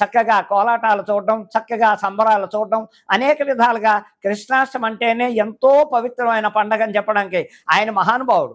చక్కగా కోలాటాలు చూడడం చక్కగా సంబరాలు చూడడం అనేక విధాలుగా కృష్ణాష్టమి అంటేనే ఎంతో పవిత్రమైన పండగ అని చెప్పడానికి ఆయన మహానుభావుడు.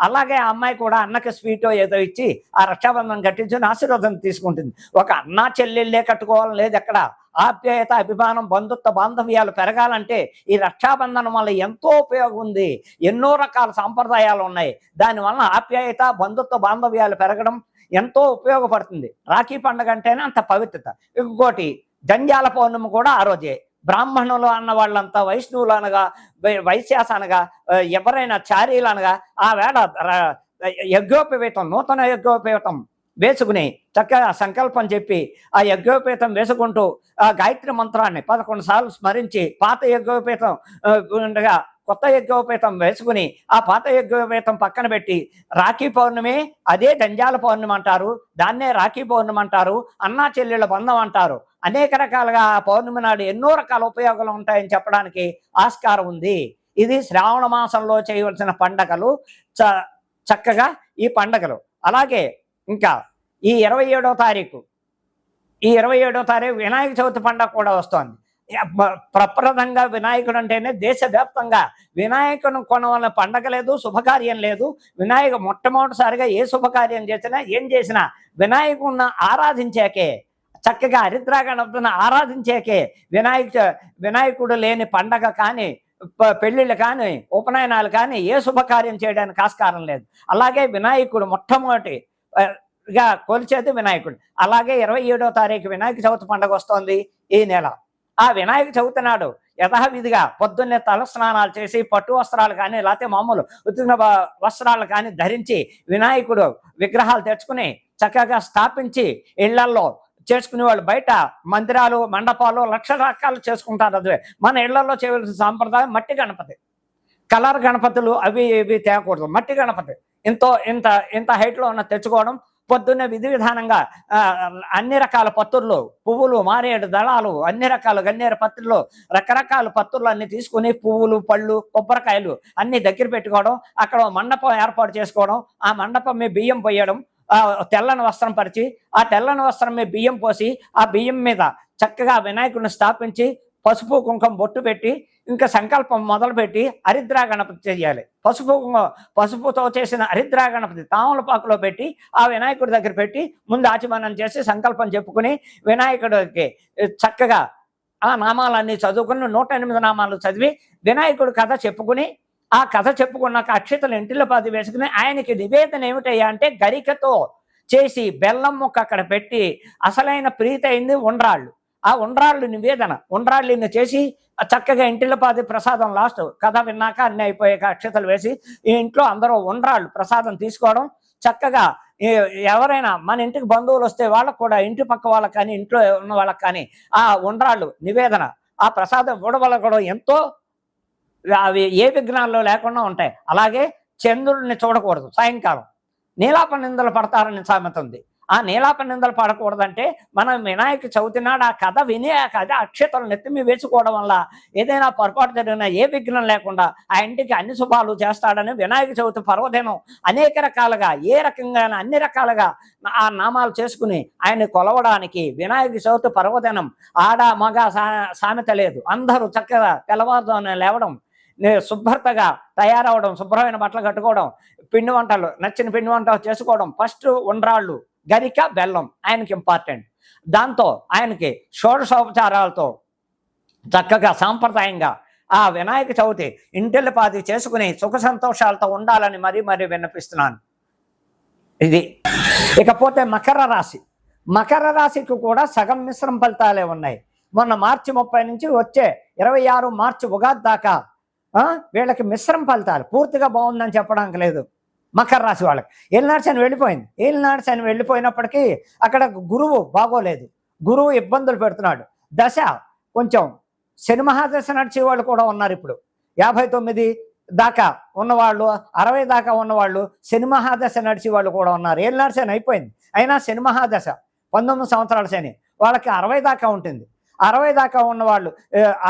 అలాగే ఆ అమ్మాయి కూడా అన్నకి స్వీటో ఏదో ఇచ్చి ఆ రక్షాబంధనం కట్టించుకుని ఆశీర్వాదం తీసుకుంటుంది. ఒక అన్న చెల్లెళ్ళే కట్టుకోవాలని లేదు ఎక్కడ? ఆప్యాయత అభిమానం బంధుత్వ బాంధవ్యాలు పెరగాలంటే ఈ రక్షాబంధనం వల్ల ఎంతో ఉపయోగం ఉంది. ఎన్నో రకాల సాంప్రదాయాలు ఉన్నాయి. దానివల్ల ఆప్యాయత బంధుత్వ బాంధవ్యాలు పెరగడం ఎంతో ఉపయోగపడుతుంది. రాఖీ పండుగ అంటేనే అంత పవిత్రత. ఇంకోటి జంజాల పౌర్ణమి కూడా ఆ రోజే. బ్రాహ్మణులు అన్న వాళ్ళంతా వైష్ణవులు అనగా వై- వైశ్యాస అనగా ఎవరైనా చారీలు అనగా ఆ వేళ యజ్ఞోపవేతం నూతన యజ్ఞోపవేతం వేసుకుని చక్కగా సంకల్పం చెప్పి ఆ యజ్ఞోపేతం వేసుకుంటూ ఆ గాయత్రి మంత్రాన్ని పదకొండు సార్లు స్మరించి పాత యజ్ఞోపేతం ఉండగా కొత్త యజ్ఞోపేతం వేసుకుని ఆ పాత యజ్ఞోపేతం పక్కన పెట్టి రాఖీ పౌర్ణమి అదే దంజాల పౌర్ణమి అంటారు దాన్నే రాఖీ పౌర్ణమి అంటారు అన్నా చెల్లెళ్ళ బంధం అంటారు. అనేక రకాలుగా పౌర్ణమి నాడు ఎన్నో రకాల ఉపయోగాలు ఉంటాయని చెప్పడానికి ఆస్కారం ఉంది. ఇది శ్రావణ మాసంలో చేయవలసిన పండగలు. చ చక్కగా ఈ పండగలు. అలాగే ఇంకా ఈ ఇరవై ఏడో తారీఖు. ఈ ఇరవై ఏడో తారీఖు వినాయక చవితి పండగ కూడా వస్తోంది. ప్రప్రదంగా వినాయకుడు అంటేనే దేశవ్యాప్తంగా వినాయకుడు కొనవలన పండగ లేదు శుభకార్యం లేదు. వినాయక మొట్టమొదటిసారిగా ఏ శుభకార్యం చేసినా ఏం చేసినా వినాయకుడిని ఆరాధించాకే చక్కగా హరిద్రాగణపతిని ఆరాధించేకే వినాయక చ- వినాయకుడు లేని పండగ కానీ పెళ్ళిళ్ళు కానీ ఉపనయనాలు కానీ ఏ శుభకార్యం చేయడానికి ఆస్కారం లేదు. అలాగే వినాయకుడు మొట్టమొదటి గా కొలిచేది వినాయకుడు. అలాగే ఇరవై ఏడో తారీఖు వినాయక చవితి పండుగ వస్తోంది ఈ నెల. ఆ వినాయక చవితి నాడు యథావిధిగా పొద్దున్నే తల స్నానాలు చేసి పట్టు వస్త్రాలు కానీ లేకపోతే మామూలు ఉత్తిన వస్త్రాలు కానీ ధరించి వినాయకుడు విగ్రహాలు తెచ్చుకుని చక్కగా స్థాపించి ఇళ్ళల్లో చేసుకునే వాళ్ళు బయట మందిరాలు మండపాలు లక్షల రకాలు చేసుకుంటారు అది మన ఇళ్ళలో చేయవలసిన సాంప్రదాయం మట్టి గణపతి. కలర్ గణపతులు అవి ఇవి తేకూడదు మట్టి గణపతి. ఎంతో ఇంత ఇంత హైట్లో ఉన్న తెచ్చుకోవడం పొద్దున్నే విధి విధానంగా అన్ని రకాల పత్తుర్లు పువ్వులు మారేడు దళాలు అన్ని రకాల గన్నేరు పత్రులు రకరకాల పత్తులు అన్ని తీసుకుని పువ్వులు పళ్ళు కొబ్బరికాయలు అన్ని దగ్గర పెట్టుకోవడం అక్కడ మండపం ఏర్పాటు చేసుకోవడం ఆ మండపం మీ బియ్యం పోయడం తెల్లని వస్త్రం పరిచి ఆ తెల్లని వస్త్రం మీద బియ్యం పోసి ఆ బియ్యం మీద చక్కగా వినాయకుడిని స్థాపించి పసుపు కుంకుమ బొట్టు పెట్టి ఇంకా సంకల్పం మొదలుపెట్టి హరిద్రా గణపతి చేయాలి. పసుపు కుంకుమ పసుపుతో చేసిన హరిద్రా గణపతి తామలపాకులో పెట్టి ఆ వినాయకుడి దగ్గర పెట్టి ముందు ఆచమనం చేసి సంకల్పం చెప్పుకుని వినాయకుడికి చక్కగా ఆ నామాలన్నీ చదువుకుని నూట ఎనిమిది నామాలు చదివి వినాయకుడి కథ చెప్పుకుని ఆ కథ చెప్పుకున్నాక అక్షతలు ఇంటిలో పది వేసుకుని ఆయనకి నివేదన ఏమిటయ్యా అంటే గరికతో చేసి బెల్లం ముక్క అక్కడ పెట్టి అసలైన ప్రీతి అయింది ఉండ్రాళ్ళు. ఆ ఉండ్రాళ్ళు నివేదన ఉండ్రాళ్ళని చేసి చక్కగా ఇంటిలో పాది ప్రసాదం లాస్ట్ కథ విన్నాక అన్ని అయిపోయాక అక్షతలు వేసి ఈ ఇంట్లో అందరూ ఉండ్రాళ్ళు ప్రసాదం తీసుకోవడం చక్కగా ఎవరైనా మన ఇంటికి బంధువులు వస్తే వాళ్ళకు కూడా ఇంటి పక్క వాళ్ళకి కానీ ఇంట్లో ఉన్న వాళ్ళకి కానీ ఆ ఉండ్రాళ్ళు నివేదన ఆ ప్రసాదం ఇవ్వడం వల్ల కూడా ఎంతో అవి ఏ విఘ్నాల్లో లేకుండా ఉంటాయి. అలాగే చంద్రుడిని చూడకూడదు సాయంకాలం. నీలాప నిందలు పడతారని సామెత ఉంది. ఆ నీలాప నిందలు పడకూడదంటే మనం వినాయక చవితి నాడు ఆ కథ విని ఆ కథ అక్షతలు నెత్తిమి వేసుకోవడం వల్ల ఏదైనా పొరపాటు జరిగినా ఏ విఘ్నం లేకుండా ఆ ఇంటికి అన్ని శుభాలు చేస్తాడని వినాయక చవితి పర్వదినం అనేక రకాలుగా ఏ రకంగా అన్ని రకాలుగా ఆ నామాలు చేసుకుని ఆయన కొలవడానికి వినాయక చవితి పర్వదినం ఆడ మగ సా- సామెత లేదు. అందరూ చక్కగా తెల్లవారుజామున లేవడం శుభ్రతగా తయారవడం శుభ్రమైన బట్టలు కట్టుకోవడం పిండి వంటలు నచ్చిన పిండి వంటలు చేసుకోవడం. ఫస్ట్ ఉండ్రాళ్ళు గరిక బెల్లం ఆయనకి ఇంపార్టెంట్ దాంతో ఆయనకి షోడశోపచారాలతో చక్కగా సాంప్రదాయంగా ఆ వినాయక చవితి ఇంటిల్లిపాది చేసుకుని సుఖ సంతోషాలతో ఉండాలని మరీ మరీ విన్నపిస్తున్నాను. ఇది ఇకపోతే మకర రాశి. మకర రాశికి కూడా సగం మిశ్రమ ఫలితాలే ఉన్నాయి. మొన్న మార్చి ముప్పై నుంచి వచ్చే ఇరవై ఆరు మార్చి ఉగాది దాకా వీళ్ళకి మిశ్రమ ఫలితాలు. పూర్తిగా బాగుందని చెప్పడానికి లేదు. మకర రాశి వాళ్ళకి. ఏలినాడ్స్ అని వెళ్ళిపోయింది. ఏలినాడ్స్ అని వెళ్ళిపోయినప్పటికీ అక్కడ గురువు బాగోలేదు. గురువు ఇబ్బందులు పెడుతున్నాడు. దశ కొంచెం శని మహాదశ నడిచే వాళ్ళు కూడా ఉన్నారు ఇప్పుడు. యాభై తొమ్మిది దాకా ఉన్నవాళ్ళు అరవై దాకా ఉన్నవాళ్ళు శని మహాదశ నడిచే వాళ్ళు కూడా ఉన్నారు. ఏలినాడ్స్ అని అయిపోయింది. అయినా శని మహాదశ పంతొమ్మిది సంవత్సరాల శని వాళ్ళకి అరవై దాకా ఉంటుంది. అరవై దాకా ఉన్న వాళ్ళు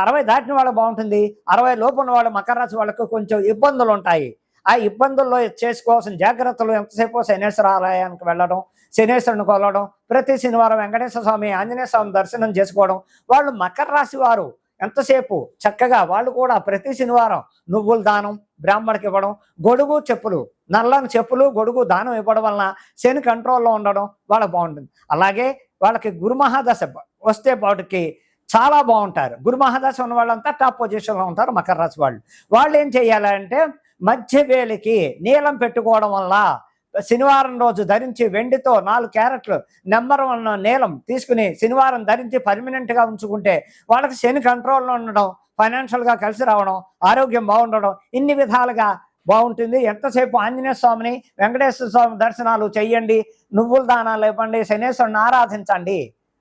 అరవై దాటిన వాళ్ళు బాగుంటుంది. అరవై లోపు ఉన్న వాళ్ళు మకర రాశి వాళ్ళకు కొంచెం ఇబ్బందులు ఉంటాయి. ఆ ఇబ్బందుల్లో చేసుకోవాల్సిన జాగ్రత్తలు ఎంతసేపు శనేశ్వర ఆలయానికి వెళ్ళడం శనేశ్వరుని కొలవడం ప్రతి శనివారం వెంకటేశ్వర స్వామి ఆంజనేయ స్వామి దర్శనం చేసుకోవడం. వాళ్ళు మకర రాశి వారు ఎంతసేపు చక్కగా వాళ్ళు కూడా ప్రతి శనివారం నువ్వుల దానం బ్రాహ్మణకి ఇవ్వడం గొడుగు చెప్పులు నల్లని చెప్పులు గొడుగు దానం ఇవ్వడం వలన శని కంట్రోల్లో ఉండడం వాళ్ళకి బాగుంటుంది. అలాగే వాళ్ళకి గురు మహాదశ వస్తే పాటికి చాలా బాగుంటారు. గురు మహాదశ ఉన్న వాళ్ళంతా టాప్ పొజిషన్లో ఉంటారు మకర రాశి వాళ్ళు. వాళ్ళు ఏం చేయాలంటే మధ్య వేలికి నీలం పెట్టుకోవడం వల్ల శనివారం రోజు ధరించి వెండితో నాలుగు క్యారెట్లు నెంబర్ వన్ నీలం తీసుకుని శనివారం ధరించి పర్మినెంట్గా ఉంచుకుంటే వాళ్ళకి శని కంట్రోల్లో ఉండడం ఫైనాన్షియల్గా కలిసి రావడం ఆరోగ్యం బాగుండడం ఇన్ని విధాలుగా బాగుంటుంది. ఎంతసేపు ఆంజనేయ స్వామిని వెంకటేశ్వర స్వామి దర్శనాలు చేయండి నువ్వుల దానాలు ఇవ్వండి శనేశ్వరుని ఆరాధించండి.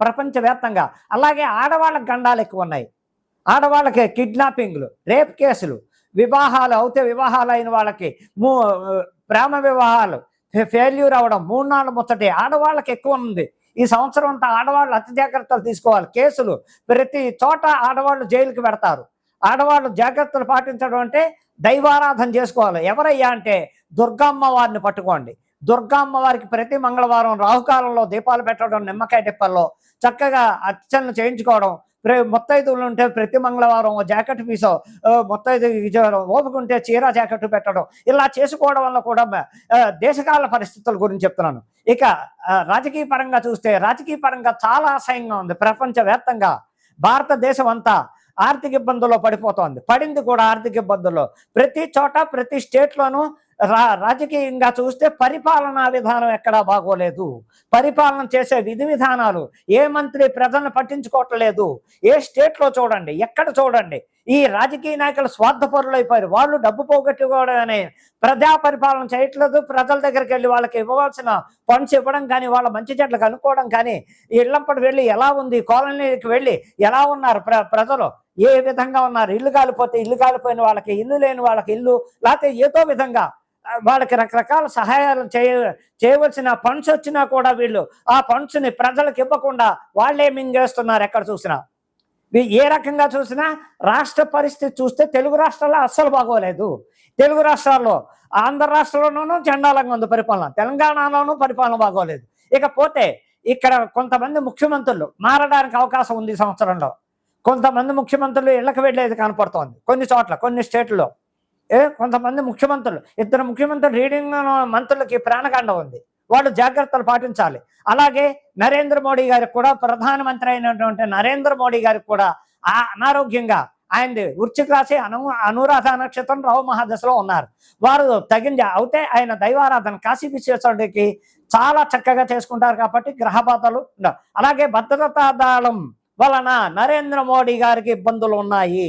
ప్రపంచవ్యాప్తంగా. అలాగే ఆడవాళ్ళకి గండాలు ఎక్కువ ఉన్నాయి ఆడవాళ్ళకి కిడ్నాపింగ్లు రేప్ కేసులు వివాహాలు అవుతే వివాహాలు అయిన వాళ్ళకి మూ ప్రేమ వివాహాలు ఫెయిల్యూర్ అవ్వడం మూడు నాలుగు ముచ్చటి ఆడవాళ్ళకి ఎక్కువ ఉంది ఈ సంవత్సరం అంతా ఆడవాళ్ళు అతి జాగ్రత్తలు తీసుకోవాలి. కేసులు ప్రతి చోట ఆడవాళ్ళు జైలుకి పెడతారు. ఆడవాళ్ళు జాగ్రత్తలు పాటించడం అంటే దైవారాధన చేసుకోవాలి. ఎవరయ్యా అంటే దుర్గమ్మ వారిని పట్టుకోండి. దుర్గామ్మ వారికి ప్రతి మంగళవారం రాహుకాలంలో దీపాలు పెట్టడం నిమ్మకాయ టిప్పల్లో చక్కగా అర్చనలు చేయించుకోవడం ప్ర- మొత్తైదులు ఉంటే ప్రతి మంగళవారం ఓ జాకెట్ పీసో మొత్తైదు ఓపుకుంటే ఇచ్చేయడం ఓపిక చీర జాకెట్ పెట్టడం ఇలా చేసుకోవడం వల్ల కూడా దేశకాల పరిస్థితుల గురించి చెప్తున్నాను. ఇక ఆ, రాజకీయ పరంగా చూస్తే రాజకీయ పరంగా చాలా అసహ్యంగా ఉంది ప్రపంచవ్యాప్తంగా. భారతదేశం అంతా ఆర్థిక ఇబ్బందుల్లో పడిపోతోంది. పడింది కూడా ఆర్థిక ఇబ్బందుల్లో. ప్రతి చోట ప్రతి స్టేట్లోనూ రా రాజకీయంగా చూస్తే పరిపాలనా విధానం ఎక్కడా బాగోలేదు. పరిపాలన చేసే విధి విధానాలు ఏ మంత్రి ప్రజలను పట్టించుకోవట్లేదు. ఏ స్టేట్లో చూడండి ఎక్కడ చూడండి. ఈ రాజకీయ నాయకులు స్వార్థపరులు అయిపోయారు వాళ్ళు డబ్బు పోగొట్టుకోవడమే. ప్రజా పరిపాలన చేయట్లేదు. ప్రజల దగ్గరికి వెళ్ళి వాళ్ళకి ఇవ్వవలసిన ఫండ్స్ ఇవ్వడం కానీ వాళ్ళ మంచి చెట్లు కనుక్కోవడం కానీ ఇళ్ళంపటి వెళ్ళి ఎలా ఉంది కాలనీకి వెళ్ళి ఎలా ఉన్నారు ప్ర ప్రజలు? ఏ విధంగా ఉన్నారు? ఇల్లు కాలిపోతే ఇల్లు కాలిపోయిన వాళ్ళకి ఇల్లు లేని వాళ్ళకి ఇల్లు లేకపోతే ఏదో విధంగా వాళ్ళకి రకరకాల సహాయాలు చేయ చేయవలసిన ఫండ్స్ వచ్చినా కూడా వీళ్ళు ఆ ఫండ్స్ని ప్రజలకు ఇవ్వకుండా వాళ్ళే మింగేస్తున్నారు ఎక్కడ చూసినా. ఏ రకంగా చూసినా రాష్ట్ర పరిస్థితి చూస్తే తెలుగు రాష్ట్రాల్లో అస్సలు బాగోలేదు. తెలుగు రాష్ట్రాల్లో ఆంధ్ర రాష్ట్రంలోనూ చండాలంగా ఉంది పరిపాలన. తెలంగాణలోనూ పరిపాలన బాగోలేదు. ఇకపోతే ఇక్కడ కొంతమంది ముఖ్యమంత్రులు మారడానికి అవకాశం ఉంది ఈ సంవత్సరంలో. కొంతమంది ముఖ్యమంత్రులు ఇళ్ళకి వెళ్ళేది కనపడుతోంది. కొన్ని చోట్ల కొన్ని స్టేట్లో కొంతమంది ముఖ్యమంత్రులు. ఇద్దరు ముఖ్యమంత్రులు రీడింగ్ మంత్రులకి ప్రాణకాండ ఉంది. వాళ్ళు జాగ్రత్తలు పాటించాలి. అలాగే నరేంద్ర మోడీ గారికి కూడా ప్రధానమంత్రి అయినటువంటి నరేంద్ర మోడీ గారికి కూడా ఆ అనారోగ్యంగా ఆయనది వృచ్చిక రాశి అను అనురాధ నక్షత్రం రావు మహాదశలో ఉన్నారు. వారు తగిన అవుతే ఆయన దైవారాధన కాశీ విశ్వేశ్వరుడికి చాలా చక్కగా చేసుకుంటారు కాబట్టి గ్రహబాధలు అలాగే భద్రతా దళం వలన నరేంద్ర మోడీ గారికి ఇబ్బందులు ఉన్నాయి.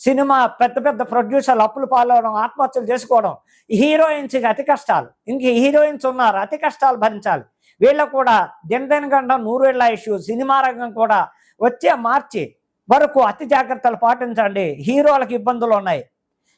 సినిమా పెద్ద పెద్ద ప్రొడ్యూసర్లు అప్పులు పాలవడం ఆత్మహత్యలు చేసుకోవడం హీరోయిన్స్కి అతి కష్టాలు. ఇంక హీరోయిన్స్ ఉన్నారు అతి కష్టాలు భరించాలి. వీళ్ళకు కూడా దినదినగంట నూరేళ్ళ ఇష్యూ సినిమా రంగం కూడా వచ్చే మార్చి వరకు అతి జాగ్రత్తలు పాటించండి. హీరోలకు ఇబ్బందులు ఉన్నాయి.